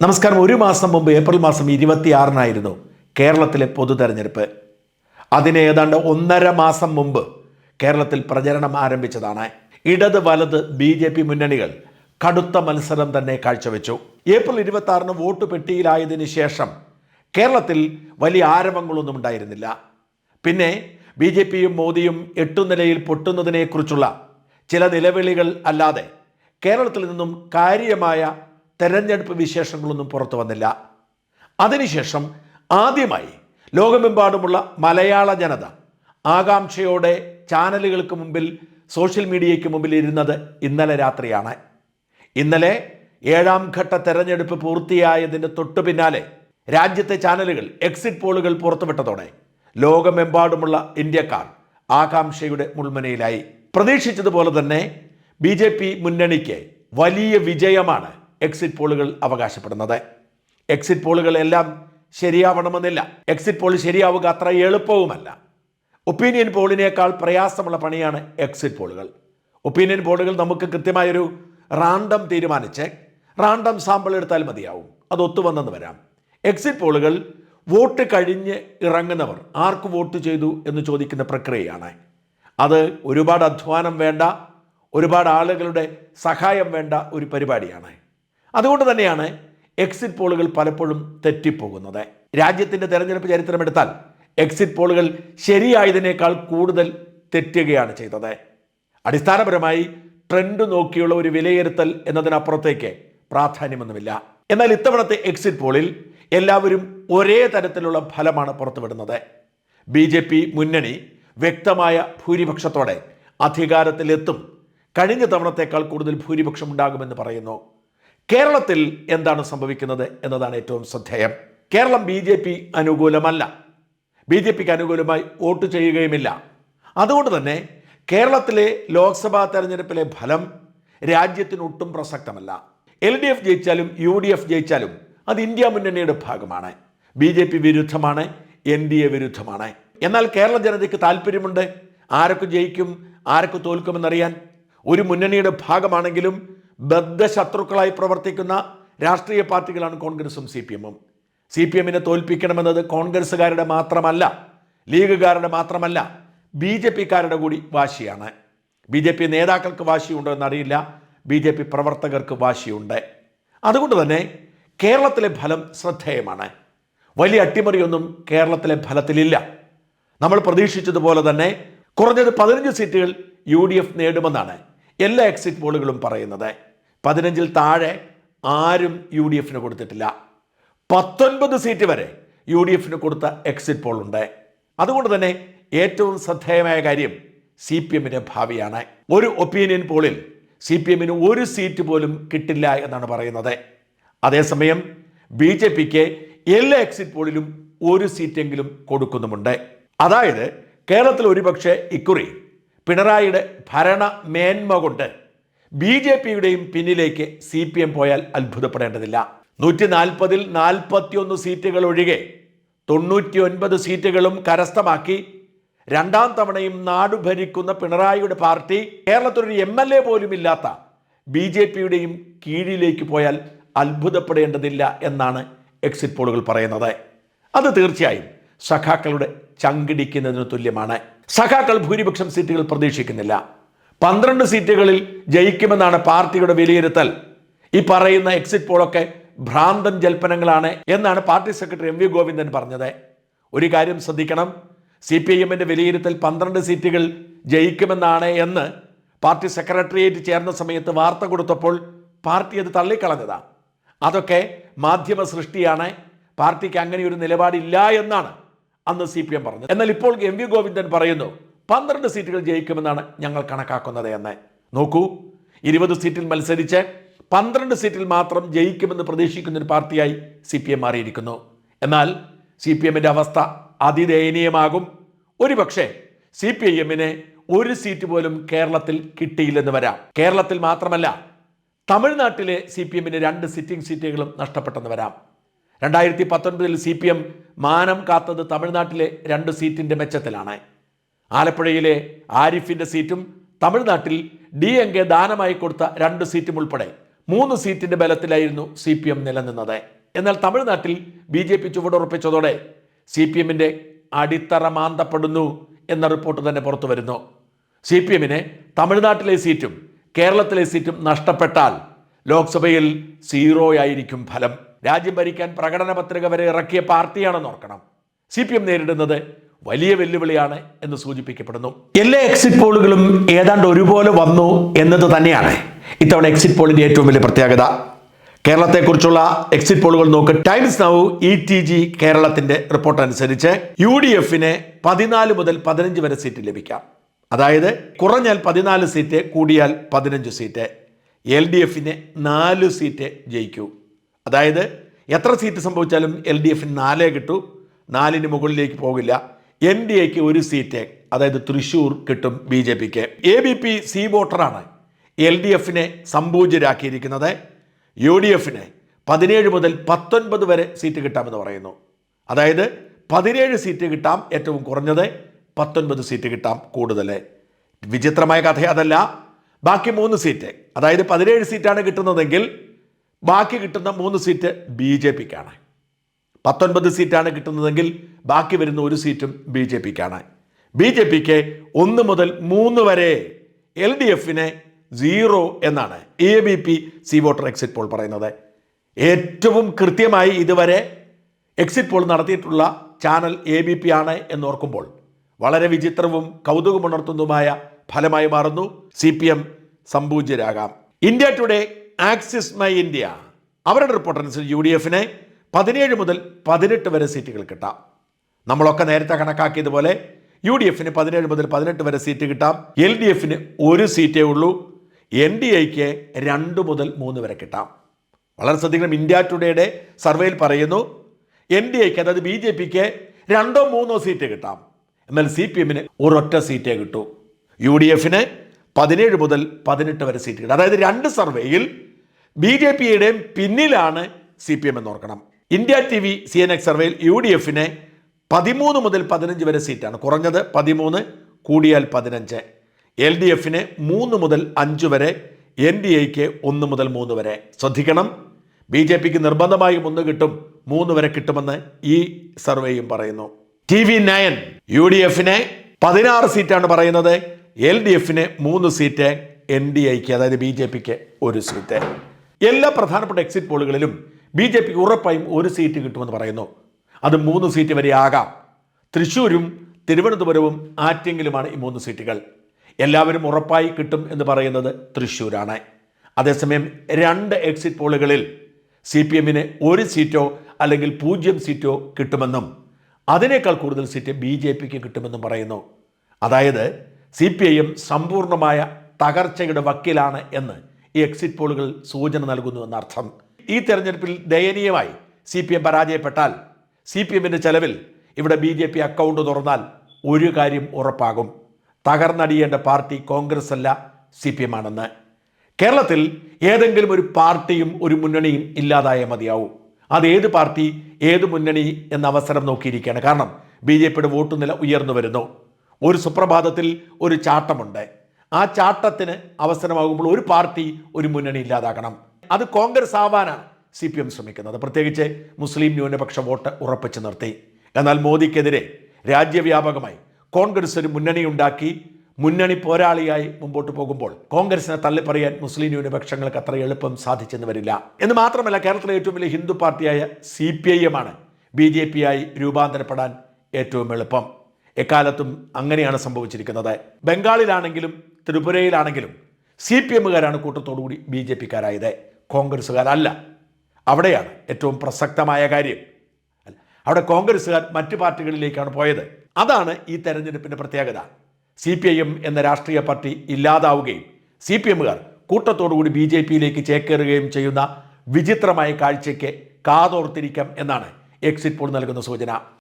നമസ്കാരം. ഒരു മാസം മുമ്പ് ഏപ്രിൽ മാസം ഇരുപത്തിയാറിനായിരുന്നു കേരളത്തിലെ പൊതു തെരഞ്ഞെടുപ്പ് അതിന് ഏതാണ്ട് ഒന്നര മാസം മുമ്പ് കേരളത്തിൽ പ്രചരണം ആരംഭിച്ചതാണ്. ഇടത് വലത് ബി ജെ പി മുന്നണികൾ കടുത്ത മത്സരം തന്നെ കാഴ്ചവെച്ചു. ഏപ്രിൽ ഇരുപത്തി വോട്ട് പെട്ടിയിലായതിനു ശേഷം കേരളത്തിൽ വലിയ ആരവങ്ങളൊന്നും ഉണ്ടായിരുന്നില്ല. പിന്നെ ബി ജെ പിയും മോദിയും എട്ടുനിലയിൽ പൊട്ടുന്നതിനെക്കുറിച്ചുള്ള ചില നിലവിളികൾ അല്ലാതെ കേരളത്തിൽ നിന്നും കാര്യമായ തെരഞ്ഞെടുപ്പ് വിശേഷങ്ങളൊന്നും പുറത്തു വന്നില്ല. അതിനുശേഷം ആദ്യമായി ലോകമെമ്പാടുമുള്ള മലയാള ജനത ആകാംക്ഷയോടെ ചാനലുകൾക്ക് മുമ്പിൽ സോഷ്യൽ മീഡിയയ്ക്ക് മുമ്പിൽ ഇരുന്നത് ഇന്നലെ രാത്രിയാണ്. ഇന്നലെ ഏഴാം ഘട്ട തെരഞ്ഞെടുപ്പ് പൂർത്തിയായതിന് തൊട്ടു പിന്നാലെ രാജ്യത്തെ ചാനലുകൾ എക്സിറ്റ് പോളുകൾ പുറത്തുവിട്ടതോടെ ലോകമെമ്പാടുമുള്ള ഇന്ത്യക്കാർ ആകാംക്ഷയുടെ മുൾമുനയിലായി. പ്രതീക്ഷിച്ചതുപോലെ തന്നെ ബി മുന്നണിക്ക് വലിയ വിജയമാണ് എക്സിറ്റ് പോളുകൾ അവകാശപ്പെടുന്നത്. എക്സിറ്റ് പോളുകളെല്ലാം ശരിയാവണമെന്നില്ല. എക്സിറ്റ് പോൾ ശരിയാവുക അത്ര എളുപ്പവുമല്ല. ഒപ്പീനിയൻ പോളിനേക്കാൾ പ്രയാസമുള്ള പണിയാണ് എക്സിറ്റ് പോളുകൾ ഒപ്പീനിയൻ പോളുകൾ നമുക്ക് കൃത്യമായൊരു റാണ്ടം തീരുമാനിച്ച് റാണ്ടം സാമ്പിൾ എടുത്താൽ മതിയാവും. അത് ഒത്തുവന്നെന്ന് വരാം. എക്സിറ്റ് പോളുകൾ വോട്ട് കഴിഞ്ഞ് ഇറങ്ങുന്നവർ ആർക്ക് വോട്ട് ചെയ്തു എന്ന് ചോദിക്കുന്ന പ്രക്രിയയാണ്. അത് ഒരുപാട് അധ്വാനം വേണ്ട ഒരുപാട് ആളുകളുടെ സഹായം വേണ്ട ഒരു പരിപാടിയാണ്. അതുകൊണ്ട് തന്നെയാണ് എക്സിറ്റ് പോളുകൾ പലപ്പോഴും തെറ്റിപ്പോകുന്നത്. രാജ്യത്തിന്റെ തെരഞ്ഞെടുപ്പ് ചരിത്രമെടുത്താൽ എക്സിറ്റ് പോളുകൾ ശരിയായതിനേക്കാൾ കൂടുതൽ തെറ്റുകയാണ് ചെയ്തത്. അടിസ്ഥാനപരമായി ട്രെൻഡ് നോക്കിയുള്ള ഒരു വിലയിരുത്തൽ എന്നതിനപ്പുറത്തേക്ക് പ്രാധാന്യമൊന്നുമില്ല. എന്നാൽ ഇത്തവണത്തെ എക്സിറ്റ് പോളിൽ എല്ലാവരും ഒരേ തരത്തിലുള്ള ഫലമാണ് പുറത്തുവിടുന്നത്. ബി ജെ പി മുന്നണി വ്യക്തമായ ഭൂരിപക്ഷത്തോടെ അധികാരത്തിലെത്തും. കഴിഞ്ഞ തവണത്തേക്കാൾ കൂടുതൽ ഭൂരിപക്ഷം ഉണ്ടാകുമെന്ന് പറയുന്നു. കേരളത്തിൽ എന്താണ് സംഭവിക്കുന്നത് എന്നതാണ് ഏറ്റവും ശ്രദ്ധേയം. കേരളം ബി ജെ പി അനുകൂലമല്ല. ബി ജെ പിക്ക് അനുകൂലമായി വോട്ട് ചെയ്യുകയുമില്ല. അതുകൊണ്ട് തന്നെ കേരളത്തിലെ ലോക്സഭാ തെരഞ്ഞെടുപ്പിലെ ഫലം രാജ്യത്തിനൊട്ടും പ്രസക്തമല്ല. എൽ ഡി എഫ് ജയിച്ചാലും യു ഡി എഫ് ജയിച്ചാലും അത് ഇന്ത്യ മുന്നണിയുടെ ഭാഗമാണ്. ബി ജെ പി വിരുദ്ധമാണ് എൻ ഡി എ വിരുദ്ധമാണ്. എന്നാൽ കേരള ജനതയ്ക്ക് താല്പര്യമുണ്ട്. ആരൊക്കെ ജയിക്കും ആരൊക്കെ തോൽക്കുമെന്നറിയാൻ ഒരു മുന്നണിയുടെ ഭാഗമാണെങ്കിലും ബദ്ധശത്രുക്കളായി പ്രവർത്തിക്കുന്ന രാഷ്ട്രീയ പാർട്ടികളാണ് കോൺഗ്രസും സി പി എമ്മും. സി പി എമ്മിനെ തോൽപ്പിക്കണമെന്നത് കോൺഗ്രസ്സുകാരുടെ മാത്രമല്ല ലീഗുകാരുടെ മാത്രമല്ല ബി ജെ പിക്കാരുടെ കൂടി വാശിയാണ്. ബി ജെ പി നേതാക്കൾക്ക് വാശിയുണ്ടോ എന്നറിയില്ല ബി ജെ പി പ്രവർത്തകർക്ക് വാശിയുണ്ട്. അതുകൊണ്ട് തന്നെ കേരളത്തിലെ ഫലം ശ്രദ്ധേയമാണ്. വലിയ അട്ടിമറിയൊന്നും കേരളത്തിലെ ഫലത്തിലില്ല. നമ്മൾ പ്രതീക്ഷിച്ചതുപോലെ തന്നെ കുറഞ്ഞത് പതിനഞ്ച് സീറ്റുകൾ യു ഡി എഫ് നേടുമെന്നാണ് എല്ലാ എക്സിറ്റ് പോളുകളും പറയുന്നത്. പതിനഞ്ചിൽ താഴെ ആരും യു ഡി എഫിന് കൊടുത്തിട്ടില്ല. പത്തൊൻപത് സീറ്റ് വരെ യു ഡി എഫിന് കൊടുത്ത എക്സിറ്റ് പോൾ ഉണ്ട്. അതുകൊണ്ട് തന്നെ ഏറ്റവും ശ്രദ്ധേയമായ കാര്യം സി പി എമ്മിന്റെ ഭാവിയാണ്. ഒരു ഒപ്പീനിയൻ പോളിൽ സി പി എമ്മിന് ഒരു സീറ്റ് പോലും കിട്ടില്ല എന്നാണ് പറയുന്നത്. അതേസമയം ബി ജെ പിക്ക് എല്ലാ എക്സിറ്റ് പോളിലും ഒരു സീറ്റെങ്കിലും കൊടുക്കുന്നുമുണ്ട്. അതായത് കേരളത്തിൽ ഒരുപക്ഷെ ഇക്കുറി പിണറായിയുടെ ഭരണ മേന്മ കൊണ്ട് ബി ജെ പിയുടെയും പിന്നിലേക്ക് സി പി എം പോയാൽ അത്ഭുതപ്പെടേണ്ടതില്ല. നൂറ്റി നാൽപ്പതിൽ നാൽപ്പത്തിയൊന്ന് സീറ്റുകൾ ഒഴികെ തൊണ്ണൂറ്റി ഒൻപത് സീറ്റുകളും കരസ്ഥമാക്കി രണ്ടാം തവണയും നാട് ഭരിക്കുന്ന പിണറായിയുടെ പാർട്ടി കേരളത്തിലൊരു എം എൽ എ പോലും ഇല്ലാത്ത ബി ജെ പിയുടെയും കീഴിലേക്ക് പോയാൽ അത്ഭുതപ്പെടേണ്ടതില്ല എന്നാണ് എക്സിറ്റ് പോളുകൾ പറയുന്നത്. അത് തീർച്ചയായും സഖാക്കളുടെ ചങ്കിടിക്കുന്നതിന് തുല്യമാണ്. സഖാക്കൾ ഭൂരിപക്ഷം സീറ്റുകൾ പ്രതീക്ഷിക്കുന്നില്ല. പന്ത്രണ്ട് സീറ്റുകളിൽ ജയിക്കുമെന്നാണ് പാർട്ടിയുടെ വിലയിരുത്തൽ. ഈ പറയുന്ന എക്സിറ്റ് പോളൊക്കെ ഭ്രാന്തൻ ജൽപ്പനങ്ങളാണ് എന്നാണ് party secretary M V Govindan പറഞ്ഞത്. ഒരു കാര്യം ശ്രദ്ധിക്കണം. സി പി ഐ എമ്മിന്റെ വിലയിരുത്തൽ പന്ത്രണ്ട് സീറ്റുകൾ ജയിക്കുമെന്നാണ് എന്ന് പാർട്ടി സെക്രട്ടേറിയറ്റ് ചേർന്ന സമയത്ത് വാർത്ത കൊടുത്തപ്പോൾ പാർട്ടി അത് തള്ളിക്കളഞ്ഞതാണ് അതൊക്കെ മാധ്യമ സൃഷ്ടിയാണ്. പാർട്ടിക്ക് അങ്ങനെ ഒരു നിലപാടില്ല എന്നാണ് അന്ന് സി പി എം പറഞ്ഞത്. എന്നാൽ ഇപ്പോൾ എം വി ഗോവിന്ദൻ പറയുന്നു പന്ത്രണ്ട് സീറ്റുകൾ ജയിക്കുമെന്നാണ് ഞങ്ങൾ കണക്കാക്കുന്നത് എന്ന്. നോക്കൂ ഇരുപത് സീറ്റിൽ മത്സരിച്ച് പന്ത്രണ്ട് സീറ്റിൽ മാത്രം ജയിക്കുമെന്ന് പ്രതീക്ഷിക്കുന്ന ഒരു പാർട്ടിയായി സി പി എം മാറിയിരിക്കുന്നു. എന്നാൽ സി പി എമ്മിന്റെ അവസ്ഥ അതിദയനീയമാകും. ഒരുപക്ഷെ സി പി ഐ എമ്മിന് ഒരു സീറ്റ് പോലും കേരളത്തിൽ കിട്ടിയില്ലെന്ന് വരാം. കേരളത്തിൽ മാത്രമല്ല തമിഴ്നാട്ടിലെ സി പി എമ്മിന് രണ്ട് സിറ്റിംഗ് സീറ്റുകളും നഷ്ടപ്പെട്ടെന്ന് വരാം. രണ്ടായിരത്തി പത്തൊൻപതിൽ സി പി എം മാനം കാത്തത് തമിഴ്നാട്ടിലെ രണ്ട് സീറ്റിന്റെ മെച്ചത്തിലാണ്. ആലപ്പുഴയിലെ ആരിഫിന്റെ സീറ്റും തമിഴ്നാട്ടിൽ ഡി എം കെ ദാനമായി കൊടുത്ത രണ്ട് സീറ്റും ഉൾപ്പെടെ മൂന്ന് സീറ്റിന്റെ ബലത്തിലായിരുന്നു സി പി എം നിലനിന്നത്. എന്നാൽ തമിഴ്നാട്ടിൽ ബി ജെ പി ചുവടുറപ്പിച്ചതോടെ സി പി എമ്മിന്റെ അടിത്തറ മാന്തപ്പെടുന്നു എന്ന റിപ്പോർട്ട് തന്നെ പുറത്തു വരുന്നു. സി പി എമ്മിന് തമിഴ്നാട്ടിലെ സീറ്റും കേരളത്തിലെ സീറ്റും നഷ്ടപ്പെട്ടാൽ ലോക്സഭയിൽ സീറോയായിരിക്കും ഫലം. രാജ്യം ഭരിക്കാൻ പ്രകടന പത്രിക വരെ ഇറക്കിയ പാർട്ടിയാണെന്ന് ഓർക്കണം. സി പി എം നേരിടുന്നത് വലിയ വെല്ലുവിളിയാണ് എന്ന് സൂചിപ്പിക്കപ്പെടുന്നു. എല്ലാ എക്സിറ്റ് പോളുകളും ഏതാണ്ട് ഒരുപോലെ വന്നു എന്നത് തന്നെയാണ് ഇത്തവണ എക്സിറ്റ് പോളിന്റെ ഏറ്റവും വലിയ പ്രത്യേകത. കേരളത്തെക്കുറിച്ചുള്ള എക്സിറ്റ് പോളുകൾ നോക്ക്. Times Now E T G കേരളത്തിന്റെ റിപ്പോർട്ട് അനുസരിച്ച് യു ഡി എഫിന് പതിനാല് മുതൽ പതിനഞ്ച് വരെ സീറ്റ് ലഭിക്കാം. അതായത് കുറഞ്ഞാൽ പതിനാല് സീറ്റ് കൂടിയാൽ പതിനഞ്ച് സീറ്റ് എൽ ഡി എഫിന് നാല് സീറ്റ് ജയിക്കൂ. അതായത് എത്ര സീറ്റ് സംഭവിച്ചാലും എൽ ഡി എഫിന് നാലേ കിട്ടൂ. നാലിന് മുകളിലേക്ക് പോകില്ല. എൻ ഡി എക്ക് ഒരു സീറ്റ് അതായത് തൃശൂർ കിട്ടും ബി ജെ പിക്ക്. എ ബി പി സി വോട്ടറാണ് എൽ ഡി എഫിനെ സമ്പൂജ്യരാക്കിയിരിക്കുന്നത് യു ഡി എഫിന് പതിനേഴ് മുതൽ പത്തൊൻപത് വരെ സീറ്റ് കിട്ടാമെന്ന് പറയുന്നു. അതായത് പതിനേഴ് സീറ്റ് കിട്ടാം ഏറ്റവും കുറഞ്ഞത് പത്തൊൻപത് സീറ്റ് കിട്ടാം കൂടുതൽ വിചിത്രമായ കഥ അതല്ല. ബാക്കി മൂന്ന് സീറ്റ് അതായത് പതിനേഴ് സീറ്റാണ് കിട്ടുന്നതെങ്കിൽ ബാക്കി കിട്ടുന്ന മൂന്ന് സീറ്റ് ബി ജെ പിക്കാണ്. പത്തൊൻപത് സീറ്റാണ് കിട്ടുന്നതെങ്കിൽ ബാക്കി വരുന്ന ഒരു സീറ്റും ബി ജെ പിക്കാണ്. ബി ജെ പിക്ക് ഒന്ന് മുതൽ മൂന്ന് വരെ എൽ ഡി എഫിനെ സീറോ എന്നാണ് A B P C voter exit poll പറയുന്നത്. ഏറ്റവും കൃത്യമായി ഇതുവരെ എക്സിറ്റ് പോൾ നടത്തിയിട്ടുള്ള ചാനൽ എ ബി പി ആണ് എന്നോർക്കുമ്പോൾ വളരെ വിചിത്രവും കൗതുകമുണർത്തുന്നതുമായ ഫലമായി മാറുന്നു. C P M സമ്പൂജ്യരാകാം India Today Axis My India അവരുടെ റിപ്പോർട്ടനുസരിച്ച് യു ഡി എഫിന് പതിനേഴ് മുതൽ പതിനെട്ട് വരെ സീറ്റുകൾ കിട്ടാം. നമ്മളൊക്കെ നേരത്തെ കണക്കാക്കിയതുപോലെ യു ഡി എഫിന് പതിനേഴ് മുതൽ പതിനെട്ട് വരെ സീറ്റ് കിട്ടാം. എൽ ഡി എഫിന് ഒരു സീറ്റേ ഉള്ളൂ. എൻ ഡി എക്ക് രണ്ട് മുതൽ മൂന്ന് വരെ കിട്ടാം. വളരെ ശ്രദ്ധിക്കണം. ഇന്ത്യ ടുഡേയുടെ സർവേയിൽ പറയുന്നു എൻ ഡി എക്ക് അതായത് ബി ജെ പിക്ക് രണ്ടോ മൂന്നോ സീറ്റ് കിട്ടാം. എന്നാൽ സി പി എമ്മിന് ഒരൊറ്റ സീറ്റേ കിട്ടൂ. യു ഡി എഫിന് പതിനേഴ് മുതൽ പതിനെട്ട് വരെ സീറ്റ് കിട്ടും. അതായത് രണ്ട് സർവേയിൽ ബി ജെ പിയുടെയും പിന്നിലാണ് സി പി എം എന്ന് ഓർക്കണം. India T V C N X സർവേയിൽ യു ഡി എഫിന് പതിമൂന്ന് മുതൽ പതിനഞ്ച് വരെ സീറ്റാണ് കുറഞ്ഞത്. പതിമൂന്ന് കൂടിയാൽ പതിനഞ്ച്. എൽ ഡി എഫിന് മൂന്ന് മുതൽ അഞ്ച് വരെ എൻ ഡി എക്ക് ഒന്ന് മുതൽ മൂന്ന് വരെ. ശ്രദ്ധിക്കണം. ബി ജെ പിക്ക് നിർബന്ധമായും ഒന്ന് കിട്ടും മൂന്ന് വരെ കിട്ടുമെന്ന് ഈ സർവേയും പറയുന്നു. T V nine U D എഫിന് പതിനാറ് സീറ്റാണ് പറയുന്നത്. എൽ ഡി എഫിന് മൂന്ന് സീറ്റ് എൻ ഡി എക്ക് അതായത് ബി ജെ പിക്ക് ഒരു സീറ്റ്. എല്ലാ പ്രധാനപ്പെട്ട എക്സിറ്റ് പോളുകളിലും ബി ജെ പിക്ക് ഉറപ്പായും ഒരു സീറ്റ് കിട്ടുമെന്ന് പറയുന്നു. അത് മൂന്ന് സീറ്റ് വരെ ആകാം. തൃശ്ശൂരും തിരുവനന്തപുരവും ആറ്റെങ്കിലുമാണ് ഈ മൂന്ന് സീറ്റുകൾ. എല്ലാവരും ഉറപ്പായി കിട്ടും എന്ന് പറയുന്നത് തൃശ്ശൂരാണ്. അതേസമയം രണ്ട് എക്സിറ്റ് പോളുകളിൽ സി പി എമ്മിന് ഒരു സീറ്റോ അല്ലെങ്കിൽ പൂജ്യം സീറ്റോ കിട്ടുമെന്നും അതിനേക്കാൾ കൂടുതൽ സീറ്റ് ബി ജെ പിക്ക് കിട്ടുമെന്നും പറയുന്നു. അതായത് സി പി ഐ എം സമ്പൂർണമായ തകർച്ചയുടെ വക്കീലാണ് എന്ന് ഈ എക്സിറ്റ് പോളുകൾ സൂചന നൽകുന്നു എന്നർത്ഥം. ഈ തെരഞ്ഞെടുപ്പിൽ ദയനീയമായി സി പി എം പരാജയപ്പെട്ടാൽ സി പി എമ്മിന്റെ ചെലവിൽ ഇവിടെ ബി ജെ പി അക്കൗണ്ട് തുറന്നാൽ ഒരു കാര്യം ഉറപ്പാകും. തകർന്നടിയേണ്ട പാർട്ടി കോൺഗ്രസ് അല്ല സി പി എം ആണെന്ന്. കേരളത്തിൽ ഏതെങ്കിലും ഒരു പാർട്ടിയും ഒരു മുന്നണിയും ഇല്ലാതായ മതിയാവും. അത് ഏത് പാർട്ടി ഏത് മുന്നണി എന്ന അവസരം നോക്കിയിരിക്കുകയാണ്. കാരണം ബി ജെ പിയുടെ വോട്ട് നില ഉയർന്നു വരുന്നു. ഒരു സുപ്രഭാതത്തിൽ ഒരു ചാട്ടമുണ്ട്. ആ ചാട്ടത്തിന് അവസരമാകുമ്പോൾ ഒരു പാർട്ടി ഒരു മുന്നണി ഇല്ലാതാക്കണം അത് കോൺഗ്രസ് ആവാനാണ് സി പി എം ശ്രമിക്കുന്നത്. പ്രത്യേകിച്ച് മുസ്ലിം ന്യൂനപക്ഷ വോട്ട് ഉറപ്പിച്ചു നിർത്തി. എന്നാൽ മോദിക്കെതിരെ രാജ്യവ്യാപകമായി കോൺഗ്രസ് ഒരു മുന്നണി ഉണ്ടാക്കി മുന്നണി പോരാളിയായി മുമ്പോട്ട് പോകുമ്പോൾ കോൺഗ്രസിനെ തള്ളിപ്പറയാൻ മുസ്ലിം ന്യൂനപക്ഷങ്ങൾക്ക് അത്ര എളുപ്പം സാധിച്ചെന്ന് വരില്ല. എന്ന് മാത്രമല്ല കേരളത്തിലെ ഏറ്റവും വലിയ ഹിന്ദു പാർട്ടിയായ സി പി ഐ എമ്മാണ് ബി ജെ പി ആയി രൂപാന്തരപ്പെടാൻ ഏറ്റവും എളുപ്പം. എക്കാലത്തും അങ്ങനെയാണ് സംഭവിച്ചിരിക്കുന്നത്. ബംഗാളിലാണെങ്കിലും ത്രിപുരയിലാണെങ്കിലും സി പി എമ്മുകാരാണ് കൂട്ടത്തോടുകൂടി ബി ജെ പിക്കാരായത് കോൺഗ്രസ്സുകാരല്ല. അവിടെയാണ് ഏറ്റവും പ്രസക്തമായ കാര്യം. അവിടെ കോൺഗ്രസ്സുകാർ മറ്റ് പാർട്ടികളിലേക്കാണ് പോയത്. അതാണ് ഈ തെരഞ്ഞെടുപ്പിന്റെ പ്രത്യേകത. സി പി ഐ എം എന്ന രാഷ്ട്രീയ പാർട്ടി ഇല്ലാതാവുകയും സി പി എമ്മുകാർ കൂട്ടത്തോടുകൂടി ബി ജെ പിയിലേക്ക് ചേക്കേറുകയും ചെയ്യുന്ന വിചിത്രമായ കാഴ്ചയ്ക്ക് കാതോർത്തിരിക്കാം എന്നാണ് എക്സിറ്റ് പോൾ നൽകുന്ന സൂചന.